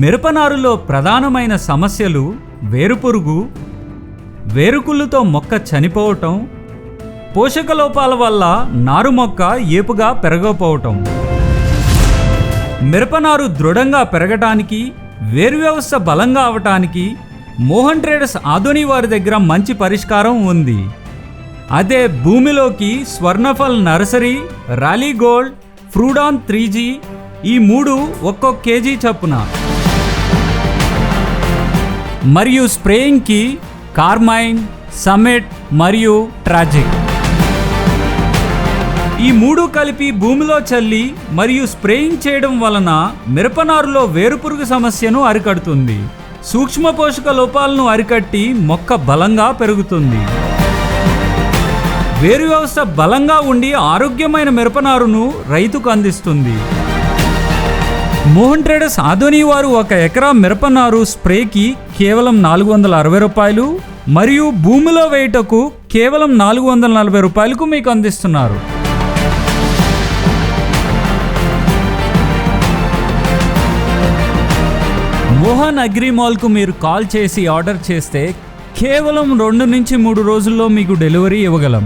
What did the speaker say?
మిరపనారులో ప్రధానమైన సమస్యలు వేరుపురుగు వేరుకుళ్ళుతో మొక్క చనిపోవటం పోషక లోపాల వల్ల నారు మొక్క ఏపుగా పెరగకపోవటం. మిరపనారు దృఢంగా పెరగటానికి వేరు వ్యవస్థ బలంగా అవటానికి మోహన్ ట్రేడర్స్ ఆధుని వారి దగ్గర మంచి పరిష్కారం ఉంది. అదే భూమిలోకి Swarnaphal nursery Rallis gold Furadan three G ఈ మూడు ఒక్కొక్క కేజీ చప్పున. మరియు స్ప్రేయింగ్కి కార్మైన్ సమెట్ మరియు ట్రాజిక్. ఈ మూడు కలిపి భూమిలో చల్లి మరియు స్ప్రేయింగ్ చేయడం వలన మిరపనారులో వేరుపురుగు సమస్యను అరికడుతుంది. సూక్ష్మ పోషక లోపాలను అరికట్టి మొక్క బలంగా పెరుగుతుంది. వేరు వ్యవస్థ బలంగా ఉండి ఆరోగ్యమైన మిరపనారును రైతుకు అందిస్తుంది. మోహన్ ట్రేడర్స్ ఆధోని వారు ఒక ఎకరా మిరపనారు స్ప్రేకి కేవలం నాలుగు వందల అరవై రూపాయలు మరియు భూమిలో వేయుటకు కేవలం నాలుగు వందల నలభై రూపాయలకు మీకు అందిస్తున్నారు. మోహన్ అగ్రిమాల్కు మీరు కాల్ చేసి ఆర్డర్ చేస్తే కేవలం రెండు నుంచి మూడు రోజుల్లో మీకు డెలివరీ ఇవ్వగలం.